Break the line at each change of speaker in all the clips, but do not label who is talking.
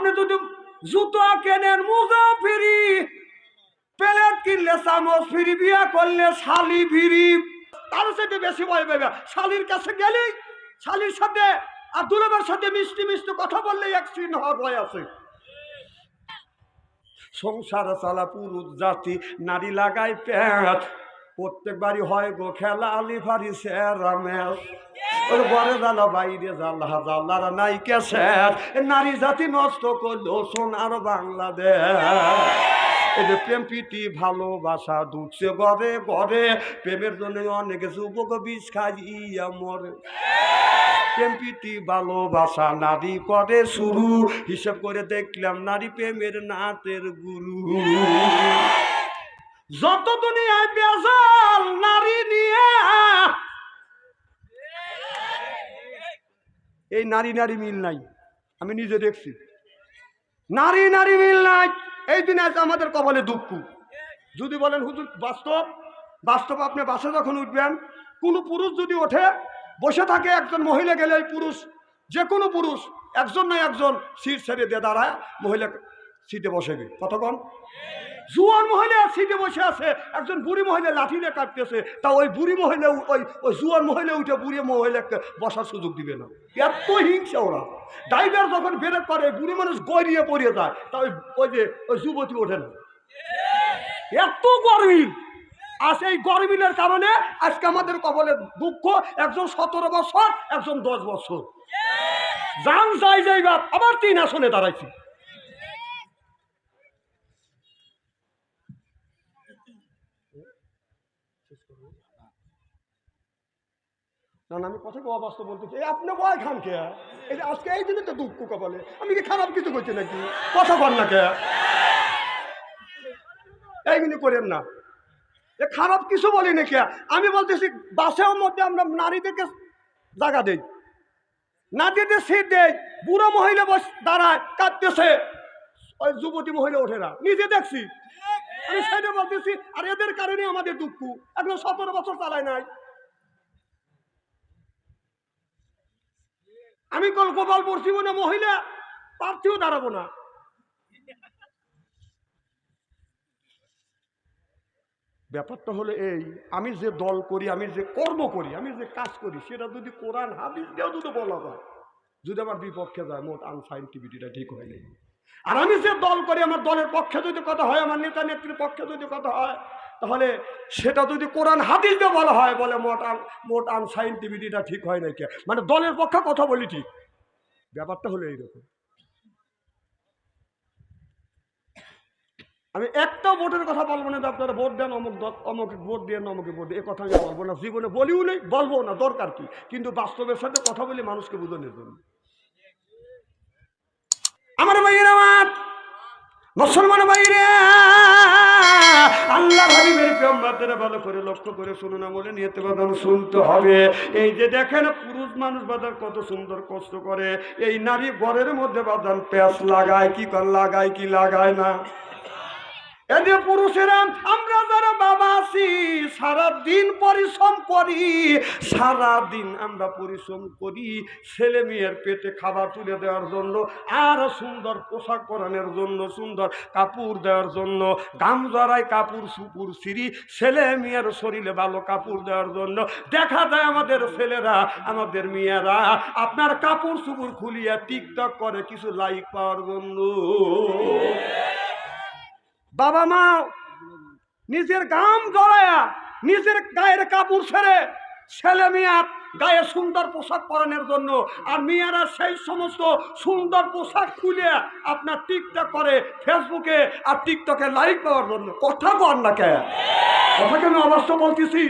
আপনি যদি জুতো কেনেন, মোজা ফিরি, প্লেট কিনলে চামচ ফ্রি, বিয়া করলে শালি ফ্রি। তার সাথে বেশি ভয় পাবে শালির কাছে গেলেই শালির সাথে আর দুলাবের সাথে মিষ্টি মিষ্টি কথা বললেই অ্যাক্সিডেন্ট হওয়ার ভয় আছে। সংসার চালা পুরুষ জাতি, নারী লাগাই প্যাঁচ। প্রত্যেক বাড়ি হয় গো খেলা আলি ফারি সেরা ম্যাচ ওই ঘরে জ্বালা, বাইরে জ্বালা, জ্বালার নাই কেসের। নারী জাতি নষ্ট করল সোনার বাংলাদেশ। যে প্রেম, প্রীতি, ভালোবাসা ঢুকছে ঘরে ঘরে। প্রেমের জন্য অনেক যুবক বিষ খাইয়া মরে। প্রেম, প্রীতি, ভালোবাসা নারী করে শুরু। হিসাব করে দেখলাম নারী প্রেমের নাতের গুরু। যত দুনিয়ায় বেজাল নারী নিয়ে এই নারী নারী মিল নাই, আমি নিজে দেখছি। নারী নারী মিল নাই, এই দিনে আছে আমাদের কপালে দুঃখ। যদি বলেন, হুজুর, বাস্তব বাস্তব আপনি বাসে যখন উঠবেন, কোনো পুরুষ যদি ওঠে, বসে থাকে একজন মহিলা গেলে এই পুরুষ, যে কোনো পুরুষ, একজন না একজন, সিট ছেড়ে দিয়ে দাঁড়ায়, মহিলা সিটে বসেবে কতক্ষণ জুয়ান মহিলা সিটে বসে আছে, একজন বুড়ি মহিলা লাঠি কাটতেছে তা ওই বুড়ি মহিলা ওই ওই জুয়ান মহিলা উঠে বুড়ি মহিলাকে বসার সুযোগ দিবে না। এত হিংসা ওরা। ড্রাইভার যখন ব্রেক করে, বুড়ি মানুষ গড়িয়ে পড়িয়ে যায়, তা ওই ওই যে ওই যুবতী ওঠে না। এত গরমিল। আর সেই গরমিলের কারণে আজকে আমাদের কবলে দুঃখ, একজন সতেরো বছর, একজন দশ বছর। যান যাই যাই বাপ, আবার তিন আসনে দাঁড়াইছি। না আমি কথা অবাস্তব বলতেছি এই আপনি বয় খান কে? এই যে আজকে এই দিনে তো দুঃখ কপালে। আমি কি খারাপ কিছু করছি নাকি? কথা কর না কে? এইগুলি করেন না। এ খারাপ কিছু বলি নাকি আমি বলতেছি, বাসের মধ্যে আমরা নারীদেরকে জায়গা দেই। নাতিদের সিট দেয় বুড়ো মহিলা বস দাঁড়ায়, কাঁদতেছে। ওই যুবতী মহিলা ওঠে না। নিজে দেখছি। আমি সেটা বলতেছি, আর এদের কারণে আমাদের দুঃখ। এখন সতেরো বছর চালায় নাই। আমি কল গোপাল পড়ছি মনে মহিলা প্রার্থীও দাঁড়াবো না। ব্যাপারটা হলো এই, আমি যে দল করি, আমি যে কর্ম করি, আমি যে কাজ করি, সেটা যদি কোরআন, হাদিস দিয়েও যদি বলা হয় যদি আমার বিপক্ষে যায়, মোট আনসাইন্টিভিটিটা ঠিক হয়নি আর আমি যে দল করি, আমার দলের পক্ষে যদি কথা হয়, আমার নেতা নেত্রীর পক্ষে যদি কথা হয় তাহলে সেটা যদি কোরআন হাদিস বলা হয়, বলে মোট আন মোট আনসাইন্টিভিটিটা ঠিক হয় নাকি মানে দলের পক্ষে কথা বলি ঠিক। ব্যাপারটা হলো এইরকম। আমি একটা ভোটের কথা বলব না আপনারা ভোট দেন, অমুক অমুক ভোট দেন অমুকে ভোট এ কথা আমি বলব না, জীবনে বলিও নেই বলব না, দরকার কি? কিন্তু বাস্তবের সাথে কথা বলি মানুষকে বোঝানোর জন্য। আমার ভাইয়ের আমার মুসলমান ভাইরে আল্লাহ হাবিবের ভালো করে লক্ষ্য করে শুনুন বাদান শুনতে হবে। এই যে দেখেন পুরুষ মানুষ বাদান কত সুন্দর কষ্ট করে। এই নারী ঘরের মধ্যে বাদান প্যাঁচ লাগায় কি লাগায় কি, লাগায় না। এদের পুরুষেরা, আমরা যারা বাবা আছি সারা দিন পরিশ্রম করি সারা দিন আমরা পরিশ্রম করি ছেলে মেয়ের পেটে খাবার তুলে দেওয়ার জন্য, আর সুন্দর পোশাক পরানোর জন্য, সুন্দর কাপড় দেওয়ার জন্য গাম জড়াই কাপড় সুপুর সিঁড়ি ছেলে মেয়ের শরীরে ভালো কাপড় দেওয়ার জন্য, দেখা যায় আমাদের ছেলেরা, আমাদের মেয়েরা, আপনার কাপড় সুপুর খুলিয়া টিকটক করে কিছু লাইক পাওয়ার জন্য। বাবা মা, নিজের গাম জড়ায়া, নিজের গায়ের কাপড় ছেড়ে ছেলে মেয়ার গায়ে সুন্দর পোশাক পরানোর জন্য আর মেয়েরা সেই সমস্ত সুন্দর পোশাক খুলে আপনার টিকটক করে ফেসবুকে আর টিকটকে লাইক পাওয়ার জন্য। কথা কর না কে? কথা কেন অবশ্য বলতেছি?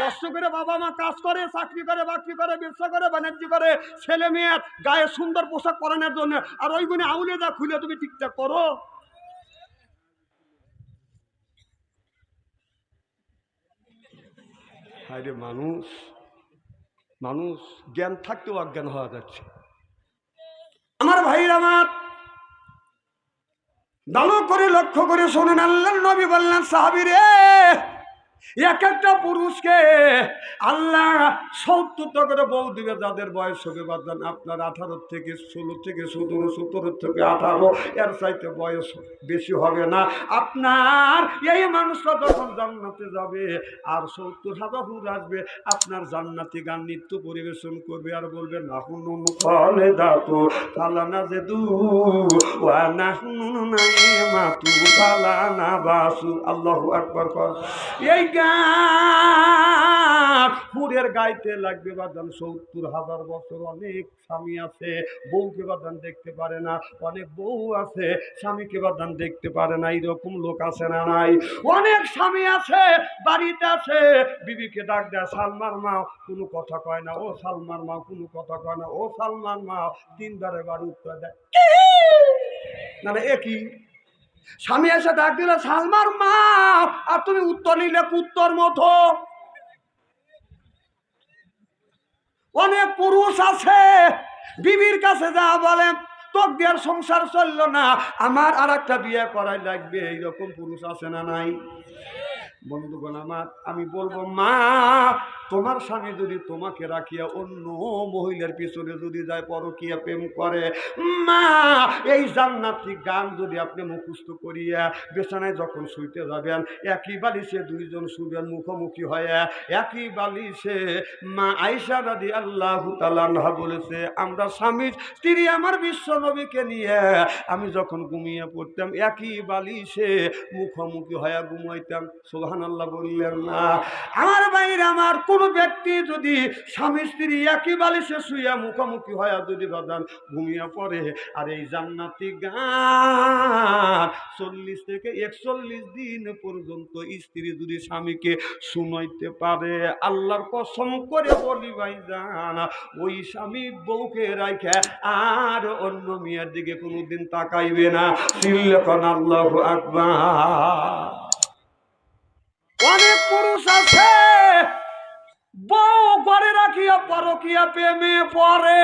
কষ্ট করে বাবা মা কাজ করে, চাকরি করে, বাকরি করে, ব্যবসা করে, বাণিজ্য করে, ছেলে মেয়ের গায়ে সুন্দর পোশাক পরানোর জন্য। আর ওইগুলো আউলে যা খুলে তুমি টিকটক করো। হায় রে মানুষ মানুষ জ্ঞান থাকতেও অজ্ঞান হওয়া যাচ্ছে। আমার ভাইরা আমার ভালো করে, লক্ষ্য করে শোনেন আল্লাহ নবী বললেন সাহাবি রে এক একটা পুরুষকে আল্লাহ সত্তরটা করে বউ দিবে, যাদের বয়স হবে বাদান আপনার আঠারো থেকে ষোলো থেকে সতেরো সতেরো থেকে আঠারো, এর চাইতে বয়স বেশি হবে না। আপনার এই মানুষটা যখন জান্নাতে যাবে, আর সত্তর হাজার হুর আসবে, আপনার জান্নাতি গান নৃত্য পরিবেশন করবে, আর বলবে না হুনুন ফলে দাতো ফালানা যে দু না মাতু ফালানা বাসু। আল্লাহু আকবার কর। এই হুরের গাইতে লাগবে বাদান সত্তর হাজার বছর। অনেক স্বামী আছে, বউকে বাদান দেখতে পারে না। অনেক বউ আছে, স্বামীকে বাদান দেখতে পারে না। এরকম লোক আছে না নাই? অনেক স্বামী আছে, বাড়িতে আছে। বিবিকে ডাক দেয়, সালমার মা, কোনো কথা কয় না। ও সালমার মা, কোনো কথা কয় না। ও সালমান মা তিনবারে বাড়ি উত্তর দেয়। না একই স্বামী এসে ডাক দিলে, সালমার মা, আর তুমি উত্তর নিলে কুত্তর মতো। অনেক পুরুষ আছে, বিবির কাছে যা বলে, তোর দেওয়ার সংসার চলল না, আমার আর একটা বিয়ে করাই লাগবে। এইরকম পুরুষ আছে না নাই? বন্ধুগণ আমার, আমি বলব, মা, তোমার স্বামী যদি তোমাকে রাখিয়া অন্য মহিলার পিছনে যদি যায় পরকিয়া প্রেম করে, মা, এই জান্নাতি গান যদি আপনি মুখস্থ করিয়া বিছানায় যখন শুইতে যাবেন, একই বালিশে দুইজন শুবেন মুখোমুখি হয়ে, একই বালিশে মা আয়সা দাদি আল্লাহ তালান্হা বলেছে, আমরা স্বামী, স্ত্রী আমার বিশ্ব নবীকে নিয়ে আমি যখন ঘুমিয়ে পড়তাম, একই বালিশে মুখোমুখি হয়ে ঘুমাইতাম। সোহান আল্লাহ বললেন, না, আমার বাইরে আমার কোনো ব্যক্তি যদি স্বামী স্ত্রী একই বালিশে শুইয়া মুখোমুখি হয়ে যদি বাদান ঘুমিয়ে পড়ে, আর এই জান্নাতি গান চল্লিশ থেকে একচল্লিশ দিন পর্যন্ত স্ত্রী যদি স্বামীকে শুনাইতে পারে, আল্লাহর কসম করে বলি ভাই জান, ওই স্বামী বউকে রাখে আর অন্য মেয়ের দিকে কোনোদিন তাকাইবে না। সিল্লেখন আল্লাহ আকবার। পরকিয়া প্রেমে পরে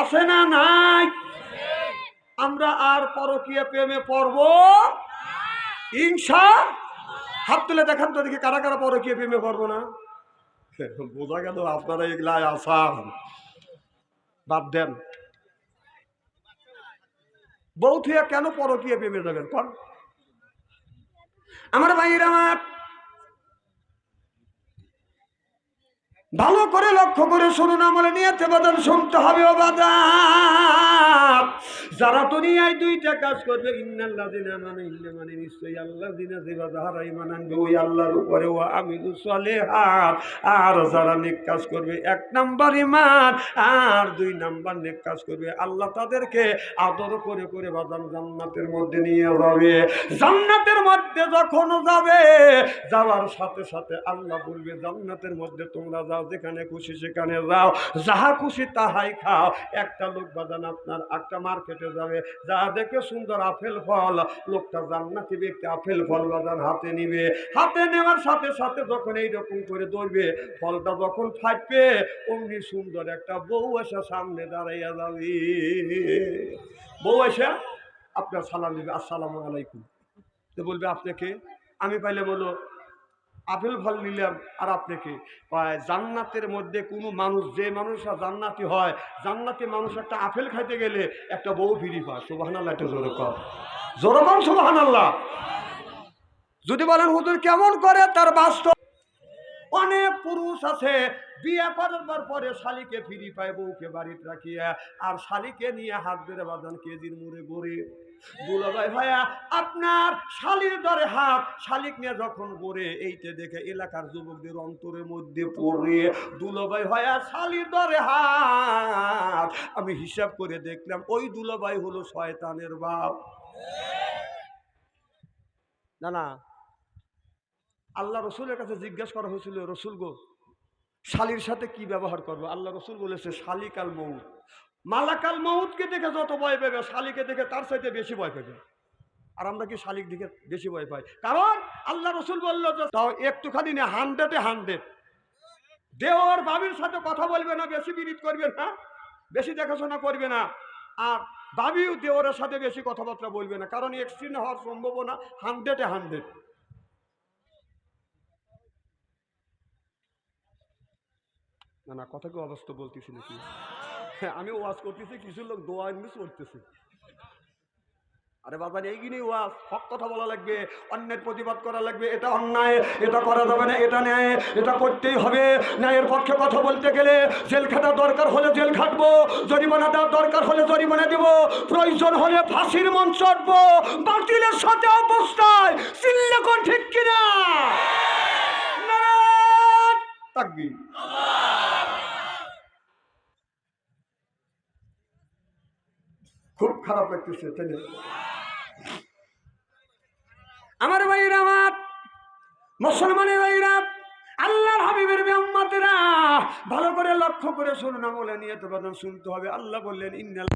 আছে না নাই? আমরা আর পরকিয়া প্রেমে পড়ব? ইনসা হাত তুলে দেখান তো দেখি কারা কারা পরকিয়া প্রেমে পড়ব না? বোঝা গেল আপনারা এগুলাই আসান বাদ দেন। বউ থুয়া কেন পরকিয়া প্রেমে যাবেন কন। আমার ভাইয়ের আমার ভালো করে লক্ষ্য করে শুনুন আমলে নিয়ে বাদান শুনতে হবে ও বাদান যারা দুনিয়ায় দুইটা কাজ করবে ইন্নাল্লাহ দিনা মানে মানে নিশ্চয়ই আল্লাহ দিনা যাহারা ইমান আনবে, ওই আল্লাহর উপরে ও আমি চলে হাত আর যারা নেক কাজ করবে, এক নাম্বার ইমান আর দুই নাম্বার নেক কাজ করবে, আল্লাহ তাদেরকে আদর করে করে বাদান জান্নাতের মধ্যে নিয়ে যাবে। জান্নাতের মধ্যে যখন যাবে, যাওয়ার সাথে সাথে আল্লাহ বলবে, জান্নাতের মধ্যে তোমরা যাও, যেখানে খুশি সেখানে যাও, যাহা খুশি তাহাই খাও। একটা লোক বাদান আপনার, একটা মার্কেটে যাবে। যা দেখে সুন্দর আপেল ফল, লোকটা জান্নাতি ব্যক্তি, আপেল ফল বাদান হাতে নিবে। হাতে নেওয়ার সাথে সাথে যখন এইরকম করে ধরবে, ফলটা যখন ফাটবে, অমনি সুন্দর একটা বউ এসে সামনে দাঁড়াইয়া যাবে। বউ এসে আপনার সালাম দিবে, আসসালামু আলাইকুম। তো বলবে আপনাকে আমি পাইলে বলো আপেল ফল নিলাম আর আপনাকে। জান্নাতের মধ্যে কোনো মানুষ, যে মানুষরা জান্নাতি হয়, জান্নাতি মানুষ একটা আপেল খাইতে গেলে একটা বউ ফিরি পায় সুবাহান একটা জোরে কর জোরে সুবাহান আল্লাহ যদি বলেন, হুজুর কেমন করে তার বাস্তব? অনেক পুরুষ আছে, বিয়ে করবার পরে শালিকে ফিরি পায় বউকে বাড়িতে রাখিয়া, আর শালিকে নিয়ে হাত ধরে বাঁধান কেজির মুড়ে গড়ে। দুলাভাই ভাইয়া, আপনার শালির দরে হাত, শালিক নিয়ে যখন গড়ে এইটা দেখে এলাকার যুবকদের অন্তরের মধ্যে পড়ে, দুলাভাই ভাইয়া, শালির দরে হাত। আমি হিসাব করে দেখলাম, ওই দুলাভাই হলো শয়তানের বাপ। না না। আল্লাহ রসুলের কাছে জিজ্ঞেস করা হয়েছিল, রসুল গো, শালির সাথে কি ব্যবহার করব? আল্লাহ রসুল বলেছে শালিকাল মৌত মালাকাল মহুদকে দেখে যত ভয় পাবে শালিকে দেখে তার সাথে বেশি ভয় পাবে আর আমরা কি শালিক দিকে বেশি ভয় পাই? কারণ আল্লাহ রসুল বলল তাও একটুখানি না হান্ড্রেডে হান্ড্রেড দেওয়ার বাবির সাথে কথা বলবে না, বেশি বিরিত করবে না, বেশি দেখাশোনা করবে না। আর বাবিও দেওয়ারের সাথে বেশি কথাবার্তা বলবে না, কারণ এক্সিডেন্ট হওয়ার সম্ভাবনা হান্ড্রেডে হান্ড্রেড না না কথা কি অবস্থা বলতেছি নাকি? আমি ওয়াজ করতেছি, কিছু লোক দোয়া ইংলিশ করতেছে। আরে বাবা, এই কিনে ওয়াজ? হক কথা বলা লাগবে, অন্যের প্রতিবাদ করা লাগবে, এটা অন্যায়, এটা করা যাবে না, এটা ন্যায়, এটা করতেই হবে। ন্যায়ের পক্ষে কথা বলতে গেলে জেল খাটা দরকার হলে জেল খাটবো, জরিমানা দেওয়ার দরকার হলে জরিমানা দিব, প্রয়োজন হলে ফাঁসির মঞ্চ চড়বো বাতিলের সাথে অবস্থায় চিল্লে ঠিক কিনা? নারায়ণ খুব খারাপ লাগতেছে তাই আমার ভাইরা আমার মুসলমানের ভাইরা আল্লাহর হাবিবের বেম্মাতেরা ভালো করে লক্ষ্য করে শুনুন আমলে নিয়ে তো কথা শুনতে হবে। আল্লাহ বললেন ইন্নাল